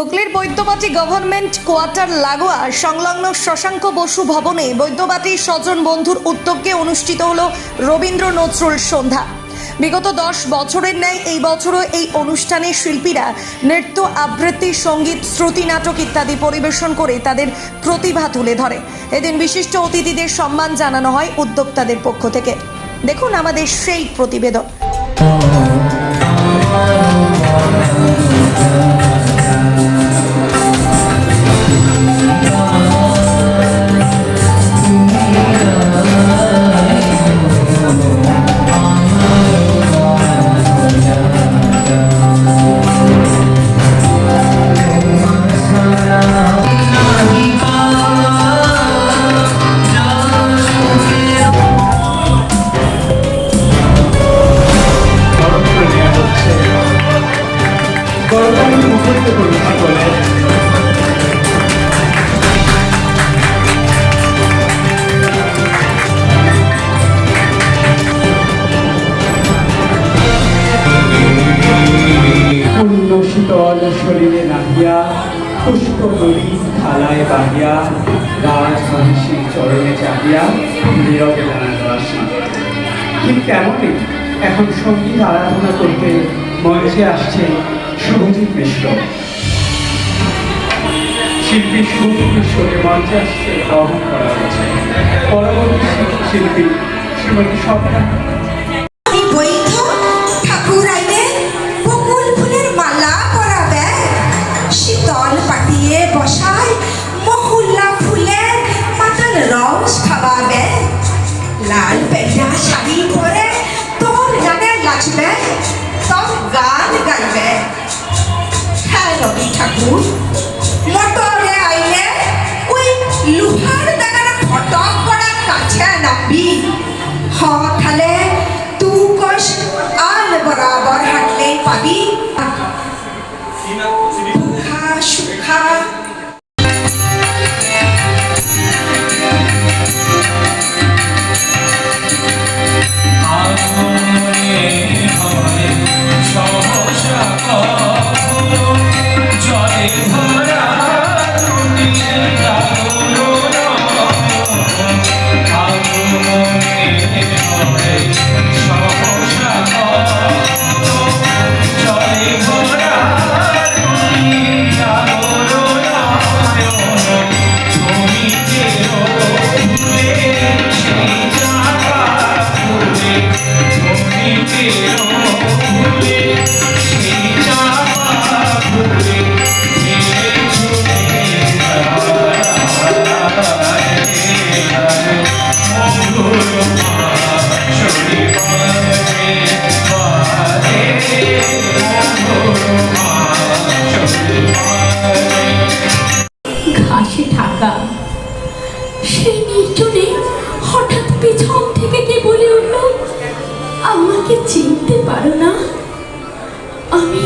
হুগলির Baidyabati government quarter লাগোয়া সংলগ্ন শশাঙ্ক বসু ভবনে বৈদ্যবাটি স্বজন বন্ধুর উদ্যোগে অনুষ্ঠিত হল রবীন্দ্র নজরুল সন্ধ্যা। বিগত দশ বছরের ন্যায় এই বছরও এই অনুষ্ঠানে শিল্পীরা নৃত্য, আবৃত্তি, সংগীত, শ্রুতি নাটক ইত্যাদি পরিবেশন করে তাদের প্রতিভা তুলে ধরে। এদিন বিশিষ্ট অতিথিদের সম্মান জানানো হয় উদ্যোক্তাদের পক্ষ থেকে। দেখুন আমাদের সেই প্রতিবেদন। Oh, নীরবে জানানো আসি ঠিক তেমনই এখন সংগীত আরাধনা করতে মঞ্চে আসছে শুভজিৎ মিশ্র। শিল্পী শুভজিৎ মিশ্রকে মঞ্চে আসছে আহ্বান করা হয়েছে। পরবর্তী শিল্পী শ্রীমতী স্বপ্না। discurso পারো না আমি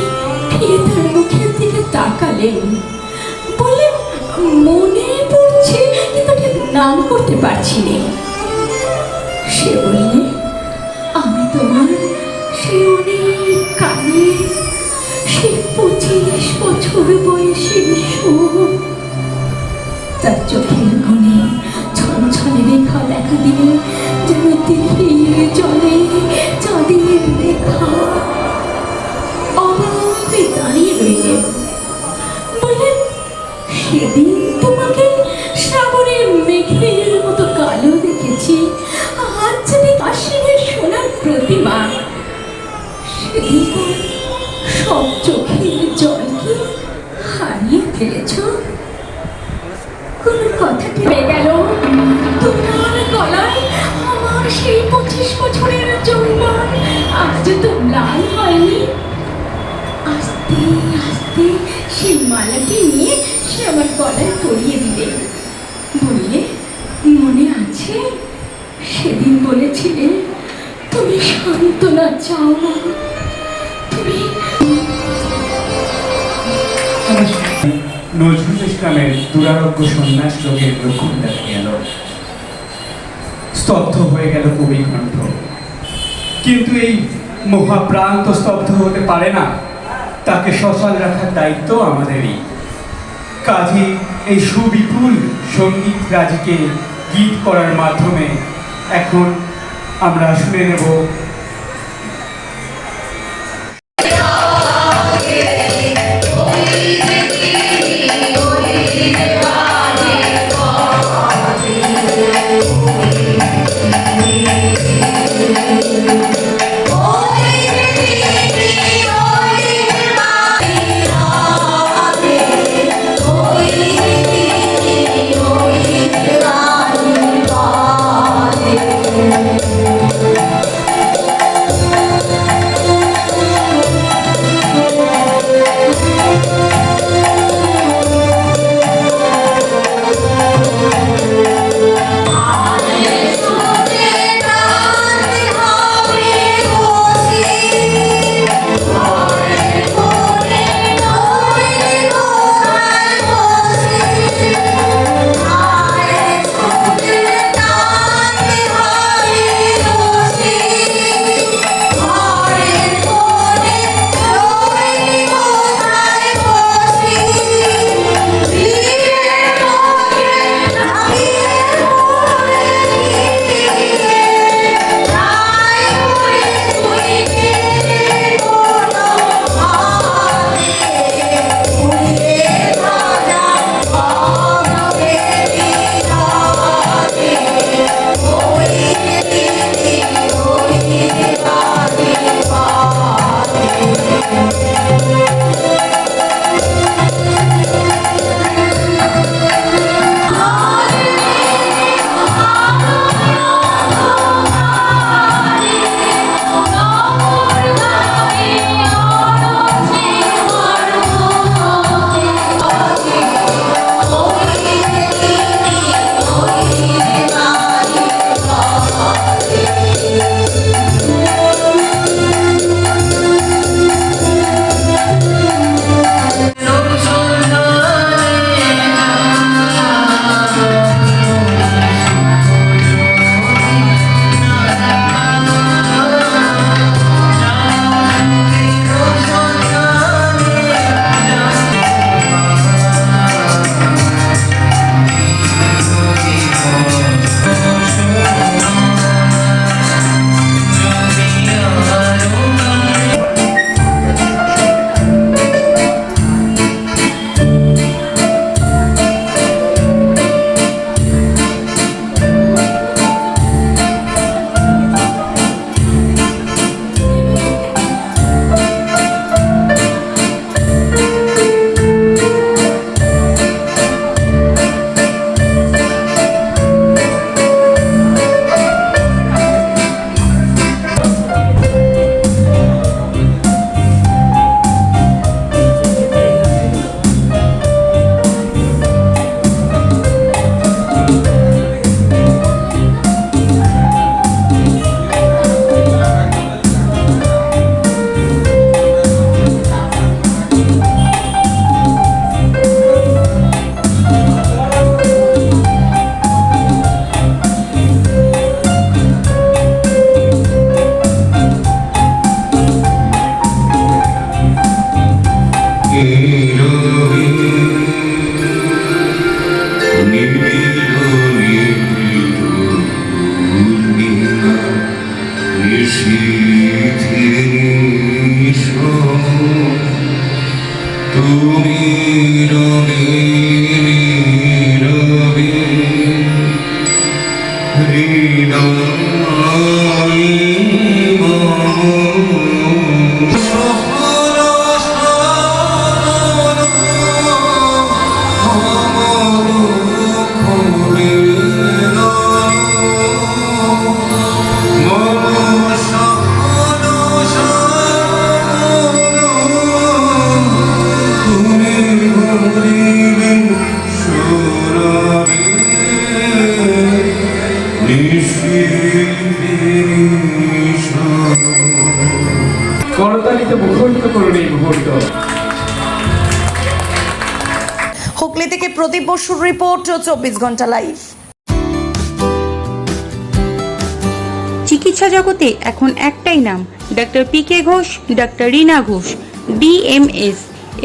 ফিরে তার মুখের দিকে তাকালেন বললেন মনে পড়ছে কিন্তু ঠিক নাম করতে পারছি না। সে বললে, আমি তোমার সে অনেক কানে, সে পঁচিশ বছর বয়সের সুর তার চোখের কোণে ছলছলে রেখা দেখা দিলে সেদিন তোমাকে সাগরের মেঘের নজরুল ইসলামের দুরারোগ্য সন্ন্যাস রোগের লক্ষণ দেখা গেল স্তব্ধ হয়ে গেল কবি কণ্ঠ কিন্তু এই মহাপ্রান্ত স্তব্ধ হতে পারে না। তাকে সচল রাখার দায়িত্ব আমাদেরই। কাজী এই সুবিপুল সংগীত রাজিকে গীত করার মাধ্যমে এখন আমরা শুনে নেব you. করতালিতে মুখরিত করুন এই মুহূর্ত। হুগলি থেকে প্রদীপ বসুর রিপোর্ট চব্বিশ ঘণ্টা লাইভ। চিকিৎসা জগতে এখন একটাই নাম doctor P K Ghosh doctor Rina Ghosh DMS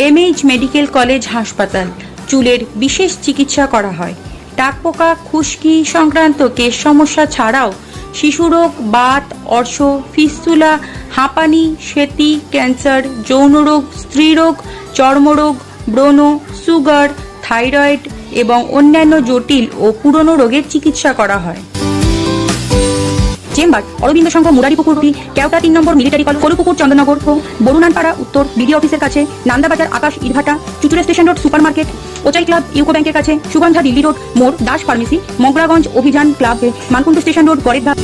MH medical college হাসপাতাল চুলের বিশেষ চিকিৎসা করা হয়। টাকপোকা খুশকি সংক্রান্ত কেশ সমস্যা ছাড়াও শিশুরোগ বাত অর্শ ফিস্তুলা হাঁপানি, সেতি, ক্যান্সার যৌনরোগ স্ত্রীরোগ চর্মরোগ ব্রণ, সুগার, থাইরয়েড এবং অন্যান্য জটিল ও পুরনো রোগের চিকিৎসা করা হয়। চেম্বার, অরবিন্দ সংঘ মুরারিপুকুর রোড কেওটা তিন নম্বর মিলিটারি কল কলুপুকুর, চন্দ্রনগর ও বরুণানপাড়া উত্তর বিডি অফিসের কাছে, নান্দাবাজার, আকাশ ইটভাটা, Chuchura station road super market ওচাই club, UCO ব্যাংকের কাছে, সুগন্ধা দিল্লি রোড, মোড়, দাস ফার্মেসি মগরাগঞ্জ অভিযান ক্লাব মানকুণ্ড স্টেশন রোড ধাপ